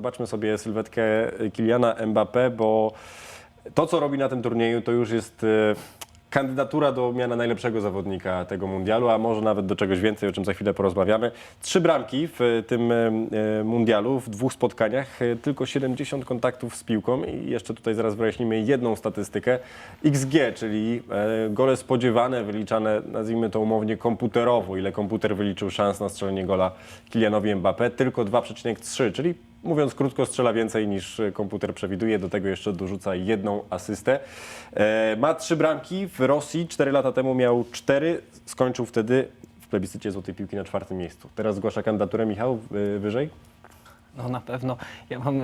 zobaczmy sobie sylwetkę Kiliana Mbappé, bo to, co robi na tym turnieju, to już jest e, kandydatura do miana najlepszego zawodnika tego mundialu, a może nawet do czegoś więcej, o czym za chwilę porozmawiamy. Trzy bramki w e, tym e, mundialu, w dwóch spotkaniach, tylko 70 kontaktów z piłką i jeszcze tutaj zaraz wyjaśnimy jedną statystykę. XG, czyli gole spodziewane, wyliczane, nazwijmy to umownie komputerowo, ile komputer wyliczył szans na strzelenie gola Kilianowi Mbappé, tylko 2,3, czyli Mówiąc krótko, strzela więcej niż komputer przewiduje, do tego jeszcze dorzuca jedną asystę. E, ma trzy bramki w Rosji, cztery lata temu miał cztery, skończył wtedy w plebiscycie Złotej Piłki na czwartym miejscu. Teraz zgłasza kandydaturę Michał e, wyżej? No na pewno. Ja mam y,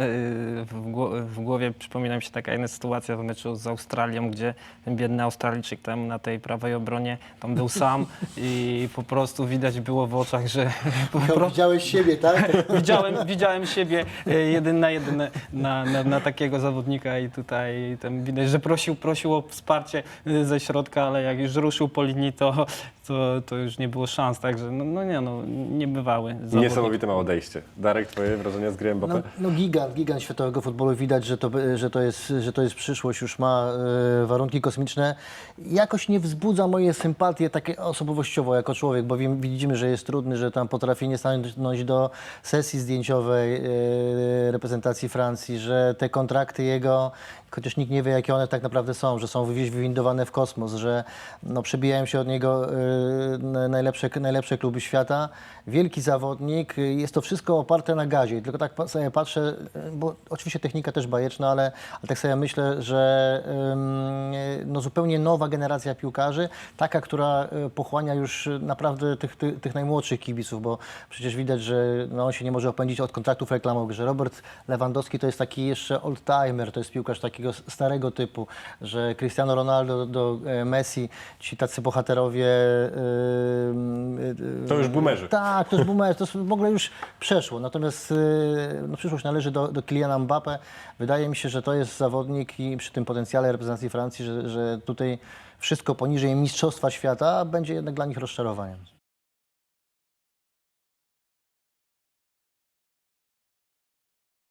w, gło- w głowie, przypomina mi się taka jedna sytuacja w meczu z Australią, gdzie ten biedny Australijczyk tam na tej prawej obronie tam był sam i po prostu widać było w oczach, że po Michał, prostu Widziałeś siebie, tak? widziałem, widziałem siebie y, jeden na jeden na, na, na takiego zawodnika i tutaj tam widać, że prosił, prosił o wsparcie y, ze środka, ale jak już ruszył po linii, to, to, to już nie było szans, także no, no nie no, niebywały zawodnik. Niesamowite ma odejście. Darek, twoje wrażenia z gry Mbappé? No, no gigant, gigant światowego futbolu. Widać, że to, że to, jest, że to jest przyszłość, już ma e, warunki kosmiczne. Jakoś nie wzbudza moje sympatie takie osobowościowo jako człowiek, bo widzimy, że jest trudny, że tam potrafi nie stanąć do sesji zdjęciowej e, reprezentacji Francji, że te kontrakty jego, chociaż nikt nie wie, jakie one tak naprawdę są, że są wywindowane w kosmos, że no, przebijają się od niego na- najlepsze, najlepsze kluby świata. Wielki zawodnik, y, jest to wszystko oparte na gazie. Tylko tak sobie patrzę, y, bo oczywiście technika też bajeczna, ale, ale tak sobie myślę, że y, no, zupełnie nowa generacja piłkarzy, taka, która y, pochłania już y, naprawdę tych, tych, tych najmłodszych kibiców, bo przecież widać, że no, on się nie może opędzić od kontraktów reklamowych, że Robert Lewandowski to jest taki jeszcze old-timer, to jest piłkarz takiego s- starego typu, że Cristiano Ronaldo do e, Messi, ci tacy bohaterowie... y, y, To już boomerzy. tak, to jest boomer, to w ogóle już przeszło. Natomiast no, przyszłość należy do, do Kyliana Mbappé. Wydaje mi się, że to jest zawodnik i przy tym potencjale reprezentacji Francji, że, że tutaj wszystko poniżej Mistrzostwa Świata będzie jednak dla nich rozczarowaniem.